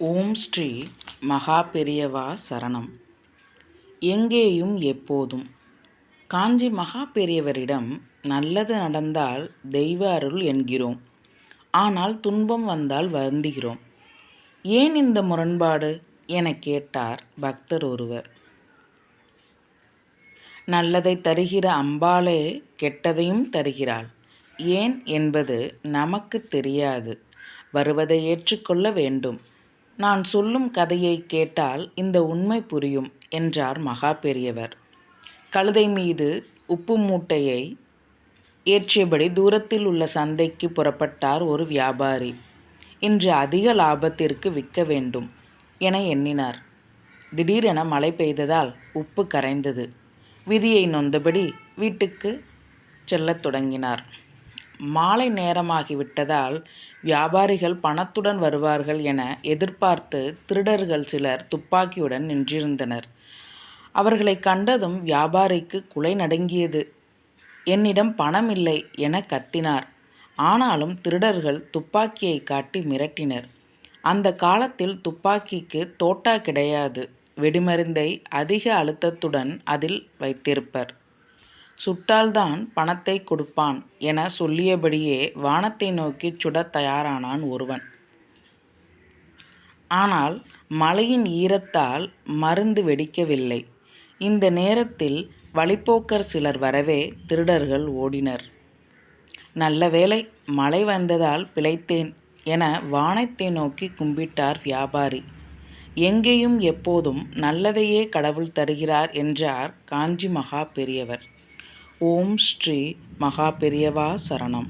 ஓம் ஸ்ரீ மகா பெரியவா சரணம். எங்கேயும் எப்போதும். காஞ்சி மகா பெரியவரிடம் நல்லது நடந்தால் தெய்வ அருள் என்கிறோம். ஆனால் துன்பம் வந்தால் வருந்துகிறோம். ஏன் இந்த முரண்பாடு? என கேட்டார் பக்தர் ஒருவர். நல்லதை தருகிற அம்பாளே கெட்டதையும் தருகிறாள். ஏன் என்பது நமக்கு தெரியாது. வருவதை ஏற்றுக்கொள்ள வேண்டும். நான் சொல்லும் கதையை கேட்டால் இந்த உண்மை புரியும் என்றார் மகா பெரியவர். கழுதை மீது உப்பு மூட்டையை ஏற்றியபடி தூரத்தில் உள்ள சந்தைக்கு புறப்பட்டார் ஒரு வியாபாரி. இன்று அதிக லாபத்திற்கு விற்க வேண்டும் என எண்ணினார். திடீரென மழை பெய்ததால் உப்பு கரைந்தது. விதியை நொந்தபடி வீட்டுக்கு செல்லத் தொடங்கினார். மாலை நேரமாகிவிட்டதால் வியாபாரிகள் பணத்துடன் வருவார்கள் என எதிர்பார்த்து திருடர்கள் சிலர் துப்பாக்கியுடன் நின்றிருந்தனர். அவர்களை கண்டதும் வியாபாரிக்கு குலை நடுங்கியது. என்னிடம் பணம் இல்லை என கத்தினார். ஆனாலும் திருடர்கள் துப்பாக்கியை காட்டி மிரட்டினர். அந்த காலத்தில் துப்பாக்கிக்கு தோட்டா கிடையாது. வெடிமருந்தை அதிக அழுத்தத்துடன் அதில் வைத்திருப்பர். சுட்டால்தான் பணத்தை கொடுப்பான் என சொல்லியபடியே வானத்தை நோக்கிச் சுடத் தயாரானான் ஒருவன். ஆனால் மழையின் ஈரத்தால் மருந்து வெடிக்கவில்லை. இந்த நேரத்தில் வழிப்போக்கர் சிலர் வரவே திருடர்கள் ஓடினர். நல்ல வேளை மழை வந்ததால் பிழைத்தேன் என வானத்தை நோக்கி கும்பிட்டார் வியாபாரி. எங்கேயும் எப்போதும் நல்லதையே கடவுள் தருகிறார் என்றார் காஞ்சி மகா பெரியவர். ஓம் ஸ்ரீ மகா பெரியவா சரணம்.